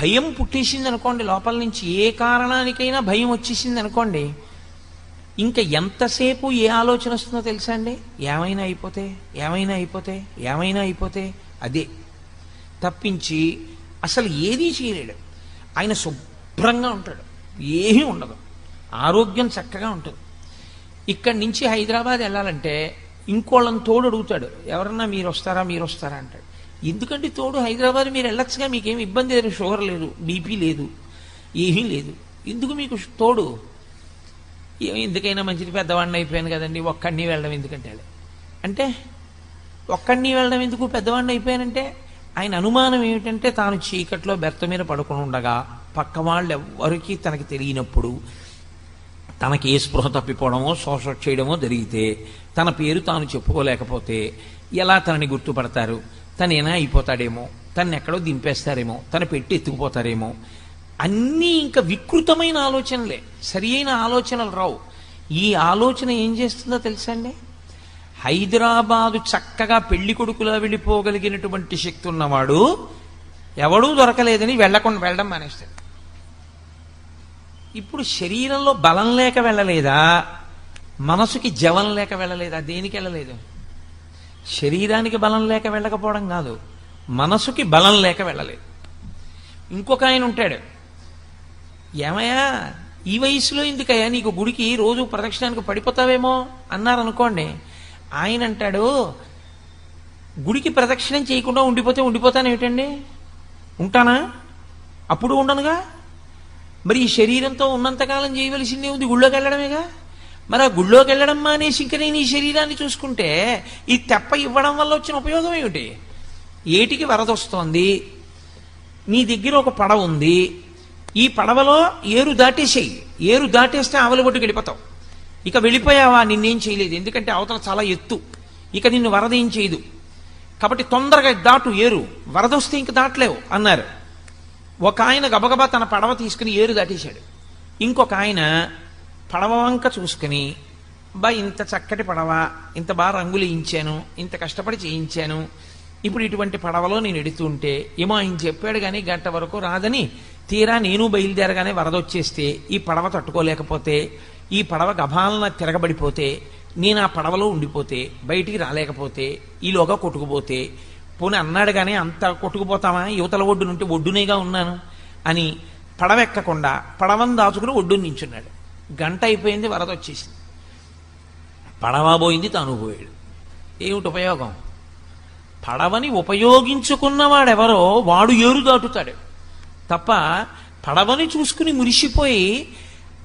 భయం పుట్టేసింది అనుకోండి లోపల నుంచి ఏ కారణానికైనా భయం వచ్చేసింది అనుకోండి ఇంకా ఎంతసేపు ఏ ఆలోచన వస్తుందో తెలుసా అండి? ఏమైనా అయిపోతే ఏమైనా అయిపోతే ఏమైనా అయిపోతే అదే. తప్పించి అసలు ఏదీ చేయలేడు. ఆయన శుభ్రంగా ఉంటాడు. ఏమీ ఉండదు. ఆరోగ్యం చక్కగా ఉంటుంది. ఇక్కడి నుంచి హైదరాబాద్ వెళ్ళాలంటే ఇంకోళ్ళని తోడు అడుగుతాడు. ఎవరన్నా మీరు వస్తారా మీరు వస్తారా అంటాడు. ఎందుకంటే తోడు హైదరాబాద్ మీరు వెళ్ళొచ్చుగా మీకేమి ఇబ్బంది లేదు షుగర్ లేదు బీపీ లేదు ఏమీ లేదు. ఎందుకు మీకు తోడు? ఏ- ఎందుకైనా మంచిది పెద్దవాడిని అయిపోయాను కదండి ఒక్కడిని వెళ్ళడం ఎందుకంటే అంటే ఒక్కడిని వెళ్ళడం ఎందుకు పెద్దవాడిని అయిపోయానంటే ఆయన అనుమానం ఏమిటంటే తాను చీకట్లో బెర్త మీద పడుకుని ఉండగా పక్క వాళ్ళు ఎవ్వరికీ తనకి తెలియనప్పుడు తనకి ఏ స్పృహ తప్పిపోవడమో శోష చేయడమో జరిగితే తన పేరు తాను చెప్పుకోలేకపోతే ఎలా తనని గుర్తుపడతారు? తనేనా అయిపోతాడేమో తను ఎక్కడో దింపేస్తారేమో తన పెట్టి ఎత్తుకుపోతారేమో. అన్నీ ఇంకా వికృతమైన ఆలోచనలే సరి అయిన ఆలోచనలు రావు. ఈ ఆలోచన ఏం చేస్తుందో తెలుసా అండి? హైదరాబాదు చక్కగా పెళ్ళి కొడుకులా వెళ్ళిపోగలిగినటువంటి శక్తి ఉన్నవాడు ఎవడూ దొరకలేదని వెళ్ళకుండా వెళ్ళడం మానేస్తాడు. ఇప్పుడు శరీరంలో బలం లేక వెళ్ళలేదా? మనసుకి జవం లేక వెళ్ళలేదా? దేనికి వెళ్ళలేదు? శరీరానికి బలం లేక వెళ్ళకపోవడం కాదు. మనసుకి బలం లేక వెళ్ళలేదు. ఇంకొక ఆయన ఉంటాడు. ఏమయ్యా ఈ వయసులో ఎందుకయ్యా నీకు గుడికి రోజు ప్రదక్షిణానికి పడిపోతావేమో అన్నారనుకోండి ఆయన అంటాడు గుడికి ప్రదక్షిణం చేయకుండా ఉండిపోతే ఉండిపోతాను ఏమిటండి ఉంటానా? అప్పుడు ఉండనుగా? మరి ఈ శరీరంతో ఉన్నంతకాలం చేయవలసిందే ఉంది గుళ్ళోకి వెళ్ళడమేగా? మరి ఆ గుళ్ళోకి వెళ్ళడం మానేసి ఇంక నేను ఈ శరీరాన్ని చూసుకుంటే ఈ తెప్ప ఇవ్వడం వల్ల వచ్చిన ఉపయోగం ఏమిటి? ఏటికి వరదొస్తోంది నీ దగ్గర ఒక పడవ ఉంది. ఈ పడవలో ఏరు దాటేసేయి. ఏరు దాటేస్తే ఆవలి ఒడ్డుకి వెళ్ళిపోతావు. ఇక వెళ్ళిపోయావా? నిన్నేం చేయలేదు. ఎందుకంటే అవతల చాలా ఎత్తు. ఇక నిన్ను వరద ఏం చేయదు. కాబట్టి తొందరగా దాటు ఏరు. వరద వస్తే ఇంక దాటలేవు అన్నారు. ఒక ఆయన గబగబా తన పడవ తీసుకుని ఏరు దాటేశాడు. ఇంకొక ఆయన పడవ వంక చూసుకుని బా ఇంత చక్కటి పడవ ఇంత బాగా రంగులు వేయించాను ఇంత కష్టపడి చేయించాను ఇప్పుడు ఇటువంటి పడవలో నేను ఎడుతుంటే ఏమో ఆయన చెప్పాడు కానీ గంట వరకు రాదని తీరా నేను బయలుదేరగానే వరద వచ్చేస్తే ఈ పడవ తట్టుకోలేకపోతే ఈ పడవ గభాలన తిరగబడిపోతే నేను ఆ పడవలో ఉండిపోతే బయటికి రాలేకపోతే ఈలోగా కొట్టుకుపోతే పోనీ అన్నాడు కానీ అంత కొట్టుకుపోతామా యువతల ఒడ్డు నుండి ఒడ్డునేగా ఉన్నాను అని పడవ ఎక్కకుండా పడవను దాచుకుని ఒడ్డు నించున్నాడు. గంట అయిపోయింది వరద వచ్చేసింది. పడవ పోయింది తాను పోయాడు. ఏమిటి ఉపయోగం? పడవని ఉపయోగించుకున్నవాడెవరో వాడు ఏరు దాటుతాడు. తప్ప పడవని చూసుకుని మురిసిపోయి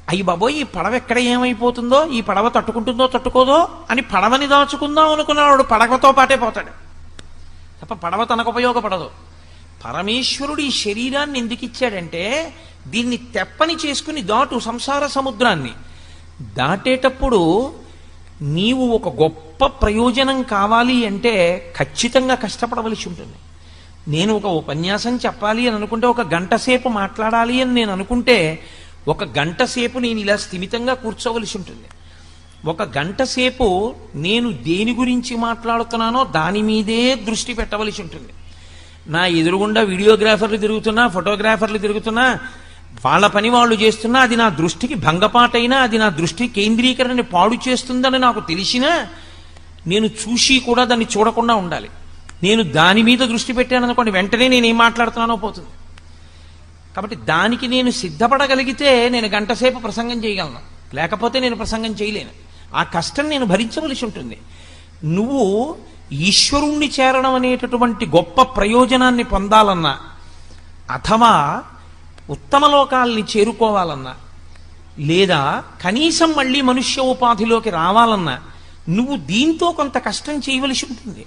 అయ్యి బాబోయ్ ఈ పడవ ఎక్కడ ఏమైపోతుందో ఈ పడవ తట్టుకుంటుందో తట్టుకోదో అని పడవని దాచుకుందాం అనుకున్నవాడు పడవతో పాటే పోతాడు. తప్ప పడవ తనకు ఉపయోగపడదు. పరమేశ్వరుడు ఈ శరీరాన్ని ఎందుకు ఇచ్చాడంటే దీన్ని తెప్పని చేసుకుని దాటు సంసార సముద్రాన్ని. దాటేటప్పుడు నీవు ఒక గొప్ప ప్రయోజనం కావాలి అంటే ఖచ్చితంగా కష్టపడవలసి ఉంటుంది. నేను ఒక ఉపన్యాసం చెప్పాలి అని అనుకుంటే ఒక గంట సేపు మాట్లాడాలి అని నేను అనుకుంటే ఒక గంట సేపు నేను ఇలా స్థిమితంగా కూర్చోవలసి ఉంటుంది. ఒక గంట సేపు నేను దేని గురించి మాట్లాడుతున్నానో దాని మీదే దృష్టి పెట్టవలసి ఉంటుంది. నా ఎదురుగుండా వీడియోగ్రాఫర్లు తిరుగుతున్నా ఫోటోగ్రాఫర్లు తిరుగుతున్నా వాళ్ళ పని వాళ్ళు చేస్తున్నా అది నా దృష్టికి భంగపాటైనా అది నా దృష్టి కేంద్రీకరణని పాడు చేస్తుందని నాకు తెలిసినా నేను చూసి కూడా దాన్ని చూడకుండా ఉండాలి. నేను దాని మీద దృష్టి పెట్టాను అనుకోండి వెంటనే నేను ఏం మాట్లాడుతున్నానో పోతుంది. కాబట్టి దానికి నేను సిద్ధపడగలిగితే నేను గంటసేపు ప్రసంగం చేయగలను. లేకపోతే నేను ప్రసంగం చేయలేను. ఆ కష్టం నేను భరించవలసి ఉంటుంది. నువ్వు ఈశ్వరుణ్ణి చేరడం అనేటటువంటి గొప్ప ప్రయోజనాన్ని పొందాలన్నా అథవా ఉత్తమ లోకాల్ని చేరుకోవాలన్నా లేదా కనీసం మళ్ళీ మనుష్య ఉపాధిలోకి రావాలన్నా నువ్వు దీంతో కొంత కష్టం చేయవలసి ఉంటుంది.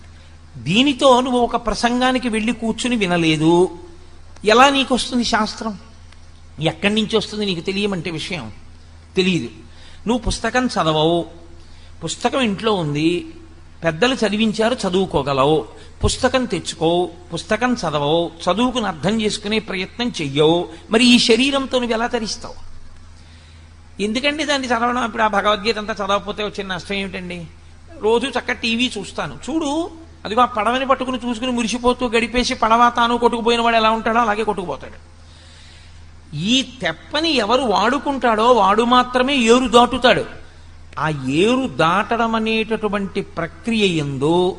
దీనితో నువ్వు ఒక ప్రసంగానికి వెళ్ళి కూర్చుని వినలేదు. ఎలా నీకు వస్తుంది శాస్త్రం? ఎక్కడి నుంచి వస్తుంది నీకు తెలియమంటే విషయం? తెలియదు నువ్వు పుస్తకం చదవవు. పుస్తకం ఇంట్లో ఉంది. పెద్దలు చదివించారు చదువుకోగలవు. పుస్తకం తెచ్చుకో పుస్తకం చదవవు చదువుకుని అర్థం చేసుకునే ప్రయత్నం చెయ్యవు. మరి ఈ శరీరంతో నువ్వు ఎలా తరిస్తావు? ఎందుకండి దాన్ని చదవడం? ఇప్పుడు ఆ భగవద్గీత అంతా చదవకపోతే వచ్చిన నష్టం ఏమిటండి? రోజు చక్క టీవీ చూస్తాను. చూడు అదిగో ఆ పడవని పట్టుకుని చూసుకుని మురిసిపోతూ గడిపేసి పడవ తాను కొట్టుకుపోయిన వాడు ఎలా ఉంటాడో అలాగే కొట్టుకుపోతాడు. ఈ తెప్పని ఎవరు వాడుకుంటాడో వాడు మాత్రమే ఏరు దాటుతాడు ఆ ఏరు దాటడం అనేటటువంటి ప్రక్రియ ఎందో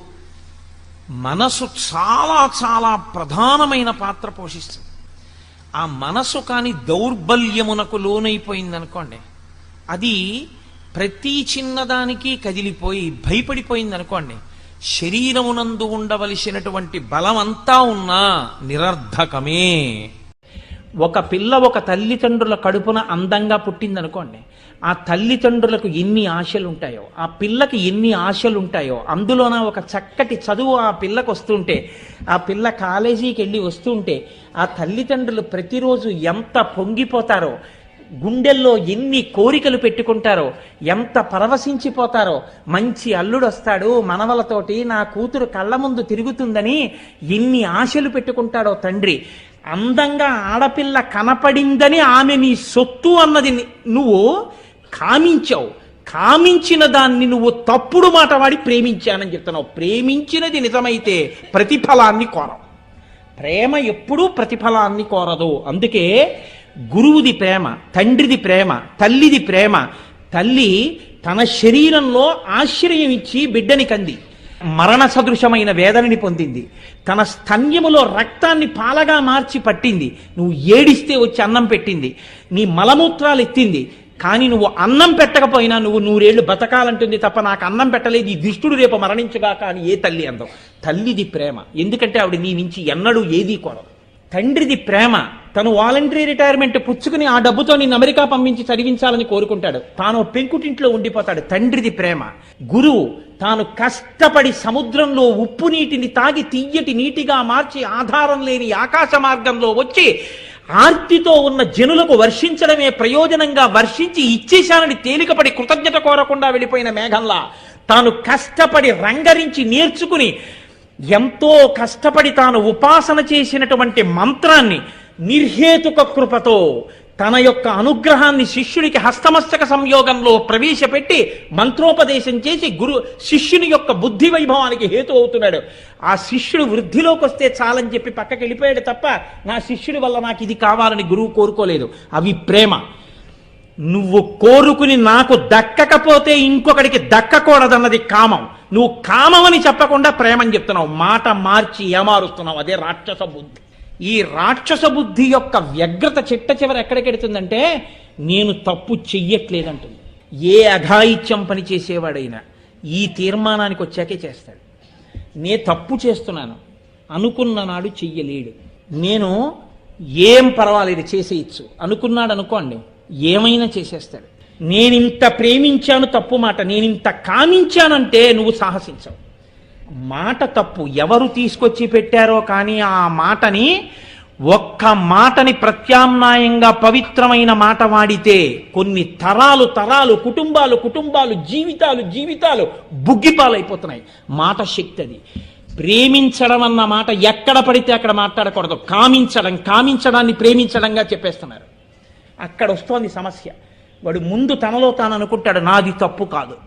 మనసు చాలా చాలా ప్రధానమైన పాత్ర పోషిస్తుంది. ఆ మనసు కాని దౌర్బల్యమునకు లోనైపోయిందనుకోండి అది ప్రతి చిన్నదానికి కదిలిపోయి భయపడిపోయింది అనుకోండి శరీరమునందు ఉండవలసినటువంటి బలం అంతా ఉన్నా నిరర్ధకమే. ఒక పిల్ల ఒక తల్లిదండ్రుల కడుపున అందంగా పుట్టిందనుకోండి ఆ తల్లిదండ్రులకు ఎన్ని ఆశలు ఉంటాయో ఆ పిల్లకి ఎన్ని ఆశలు ఉంటాయో అందులోన ఒక చక్కటి చదువు ఆ పిల్లకు వస్తుంటే ఆ పిల్ల కాలేజీకి వెళ్ళి వస్తుంటే ఆ తల్లిదండ్రులు ప్రతిరోజు ఎంత పొంగిపోతారో గుండెల్లో ఎన్ని కోరికలు పెట్టుకుంటారో ఎంత పరవశించిపోతారో మంచి అల్లుడు వస్తాడు మనవలతోటి నా కూతురు కళ్ళ ముందు తిరుగుతుందని ఎన్ని ఆశలు పెట్టుకుంటాడో తండ్రి అందంగా ఆడపిల్ల కనపడిందని ఆమె నీ సొత్తు అన్నది నువ్వు కామించావు. కామించిన దాన్ని నువ్వు తప్పుడు మాట వాడి ప్రేమించానని చెప్తున్నావు. ప్రేమించినది నిజమైతే ప్రతిఫలాన్ని కోరవు. ప్రేమ ఎప్పుడూ ప్రతిఫలాన్ని కోరదు. అందుకే గురువుది ప్రేమ తండ్రిది ప్రేమ తల్లిది ప్రేమ. తల్లి తన శరీరంలో ఆశ్రయం ఇచ్చి బిడ్డని కంది. మరణ సదృశమైన వేదనని పొందింది. తన స్తన్యములో రక్తాన్ని పాలగా మార్చి పట్టింది. నువ్వు ఏడిస్తే వచ్చి అన్నం పెట్టింది. నీ మలమూత్రాలు ఎత్తింది. కానీ నువ్వు అన్నం పెట్టకపోయినా నువ్వు నూరేళ్ళు బతకాలంటుంది తప్ప నాకు అన్నం పెట్టలేదు. ఈ దుష్టుడు రేపు మరణించగా కానీ ఏ తల్లి అందం. తల్లిది ప్రేమ. ఎందుకంటే ఆవిడ నీ నుంచి ఎన్నడూ ఏదీ కొరదు తండ్రిది ప్రేమ. తను వాలంటరీ రిటైర్మెంట్ పుచ్చుకుని ఆ డబ్బుతో నేను అమెరికా పంపించి చదివించాలని కోరుకుంటాడు. తాను పెంకుటింట్లో ఉండిపోతాడు. తండ్రిది ప్రేమ. గురువు తాను కష్టపడి సముద్రంలో ఉప్పు నీటిని తాగి తీయటి నీటిగా మార్చి ఆధారం లేని ఆకాశ మార్గంలో వచ్చి ఆర్తితో ఉన్న జనులకు వర్షించడమే ప్రయోజనంగా వర్షించి ఇచ్చేశానని తేలికపడి కృతజ్ఞత కోరకుండా వెళ్ళిపోయిన మేఘంలా తాను కష్టపడి రంగరించి నేర్చుకుని ఎంతో కష్టపడి తాను ఉపాసన చేసినటువంటి మంత్రాన్ని నిర్హేతుక కృపతో తన యొక్క అనుగ్రహాన్ని శిష్యుడికి హస్తమస్తక సంయోగంలో ప్రవేశపెట్టి మంత్రోపదేశం చేసి గురు శిష్యుని యొక్క బుద్ధి వైభవానికి హేతు అవుతున్నాడు. ఆ శిష్యుడు వృద్ధిలోకి వస్తే చాలని చెప్పి పక్కకి వెళ్ళిపోయాడు తప్ప నా శిష్యుడి వల్ల నాకు ఇది కావాలని గురువు కోరుకోలేదు. అవి ప్రేమ. నువ్వు కోరుకుని నాకు దక్కకపోతే ఇంకొకడికి దక్కకూడదన్నది కామం. నువ్వు కామమని చెప్పకుండా ప్రేమని చెప్తున్నావు. మాట మార్చి ఏమారుస్తున్నావు? అదే రాక్షస బుద్ధి. ఈ రాక్షస బుద్ధి యొక్క వ్యగ్రత చిట్ట చివర ఎక్కడికెడుతుందంటే నేను తప్పు చెయ్యట్లేదంటుంది. ఏ అఘాయిత్యం పని చేసేవాడైనా ఈ తీర్మానానికి వచ్చాకే చేస్తాడు. నే తప్పు చేస్తున్నాను. అనుకున్న నాడు చెయ్యలేడు. నేను ఏం పర్వాలేదు చేసేయచ్చు. అనుకున్నాడు అనుకోండి ఏమైనా చేసేస్తాడు. నేనింత ప్రేమించాను తప్పు మాట నేనింత కామించానంటే నువ్వు సాహసించవు. మాట తప్పు ఎవరు తీసుకొచ్చి పెట్టారో కానీ ఆ మాటని ఒక్క మాటని ప్రత్యామ్నాయంగా పవిత్రమైన మాట వాడితే కొన్ని తరాలు తరాలు కుటుంబాలు కుటుంబాలు జీవితాలు జీవితాలు బుగ్గిపాలైపోతున్నాయి. మాట శక్తి అది. ప్రేమించడం అన్న మాట ఎక్కడ పడితే అక్కడ మాట్లాడకూడదు. కామించడం కామించడాన్ని ప్రేమించడంగా చెప్పేస్తున్నారు. అక్కడ వస్తోంది సమస్య. వాడు ముందు తనలో తాను అనుకుంటాడు నాది తప్పు కాదు.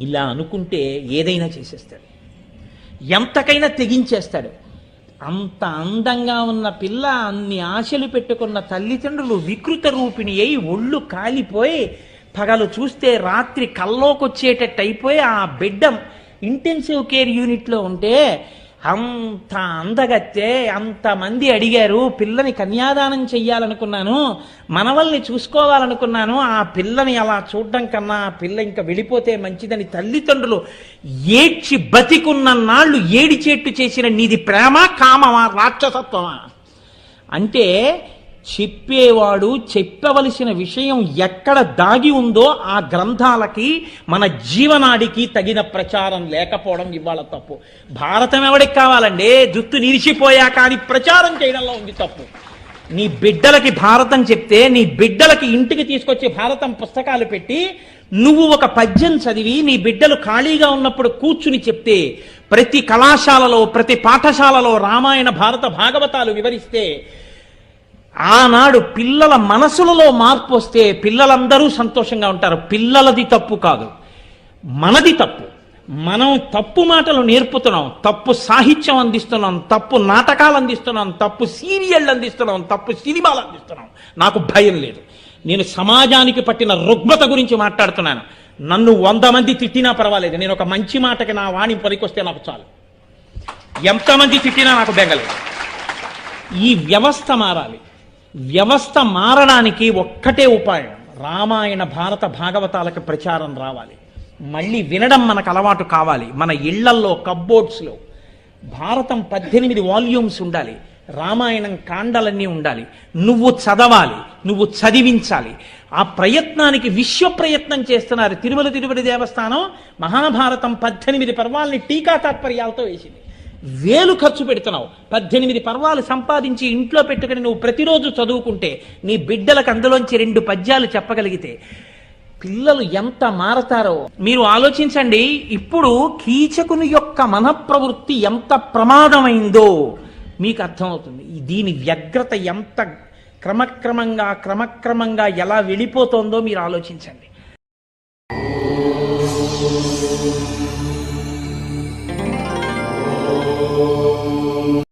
ఇలా అనుకుంటే ఏదైనా చేసేస్తాడు. ఎంతకైనా తెగించేస్తాడు. అంత అందంగా ఉన్న పిల్ల అన్ని ఆశలు పెట్టుకున్న తల్లిదండ్రులు వికృత రూపిణి అయి ఒళ్ళు కాలిపోయి పగలు చూస్తే రాత్రి కల్లోకొచ్చేటట్టు అయిపోయి ఆ బిడ్డ ఇంటెన్సివ్ కేర్ యూనిట్లో ఉంటే అంత అందగత్తే అంతమంది అడిగారు పిల్లని కన్యాదానం చెయ్యాలనుకున్నాను మనవల్ని చూసుకోవాలనుకున్నాను ఆ పిల్లని అలా చూడడం కన్నా ఆ పిల్ల ఇంకా వెళ్ళిపోతే మంచిదని తల్లిదండ్రులు ఏడ్చి బతికున్న నాళ్ళు ఏడిచేట్టు చేసిన నీది ప్రేమ కామమా రాక్షసత్వమా? అంటే చెప్పేవాడు చెప్పవలసిన విషయం ఎక్కడ దాగి ఉందో ఆ గ్రంథాలకి మన జీవనాడికి తగిన ప్రచారం లేకపోవడం ఇవాళ తప్పు. భారతం ఎవడికి కావాలండి? జుత్తు నిలిచిపోయాక అది ప్రచారం చేయడంలో ఉంది తప్పు. నీ బిడ్డలకి భారతం చెప్తే నీ బిడ్డలకి ఇంటికి తీసుకొచ్చి భారతం పుస్తకాలు పెట్టి నువ్వు ఒక పద్యం చదివి నీ బిడ్డలు ఖాళీగా ఉన్నప్పుడు కూర్చుని చెప్తే ప్రతి కళాశాలలో ప్రతి పాఠశాలలో రామాయణ భారత భాగవతాలు వివరిస్తే ఆనాడు పిల్లల మనసులలో మార్పు వస్తే పిల్లలందరూ సంతోషంగా ఉంటారు. పిల్లలది తప్పు కాదు. మనది తప్పు. మనం తప్పు మాటలు నేర్పుతున్నాం. తప్పు సాహిత్యం అందిస్తున్నాం. తప్పు నాటకాలు అందిస్తున్నాం. తప్పు సీరియళ్ళు అందిస్తున్నాం. తప్పు సినిమాలు అందిస్తున్నాం. నాకు భయం లేదు. నేను సమాజానికి పట్టిన రుగ్మత గురించి మాట్లాడుతున్నాను. నన్ను వంద మంది తిట్టినా పర్వాలేదు. నేను ఒక మంచి మాటకి నా వాణి పనికొస్తే నాకు చాలు. ఎంతమంది తిట్టినా నాకు బెంగలేదు. ఈ వ్యవస్థ మారాలి. వ్యవస్థ మారడానికి ఒక్కటే ఉపాయం. రామాయణ భారత భాగవతాలకు ప్రచారం రావాలి. మళ్ళీ వినడం మనకు అలవాటు కావాలి. మన ఇళ్ళల్లో కబ్బోర్డ్స్లో భారతం పద్దెనిమిది వాల్యూమ్స్ ఉండాలి. రామాయణం కాండలన్నీ ఉండాలి. నువ్వు చదవాలి. నువ్వు చదివించాలి. ఆ ప్రయత్నానికి విశ్వ ప్రయత్నం చేస్తున్నారు తిరుమల తిరుపతి దేవస్థానం. మహాభారతం పద్దెనిమిది పర్వాలని టీకా తాత్పర్యాలతో వేసింది. వేలు ఖర్చు పెడుతున్నావు. పద్దెనిమిది పర్వాలు సంపాదించి ఇంట్లో పెట్టుకుని నువ్వు ప్రతిరోజు చదువుకుంటే నీ బిడ్డలకు అందులోంచి రెండు పద్యాలు చెప్పగలిగితే పిల్లలు ఎంత మారతారో. మీరు ఆలోచించండి ఇప్పుడు కీచకుని యొక్క మనప్రవృత్తి ఎంత ప్రమాదమైందో మీకు అర్థమవుతుంది. దీని వ్యగ్రత ఎంత క్రమక్రమంగా క్రమక్రమంగా ఎలా వెళ్ళిపోతోందో మీరు ఆలోచించండి.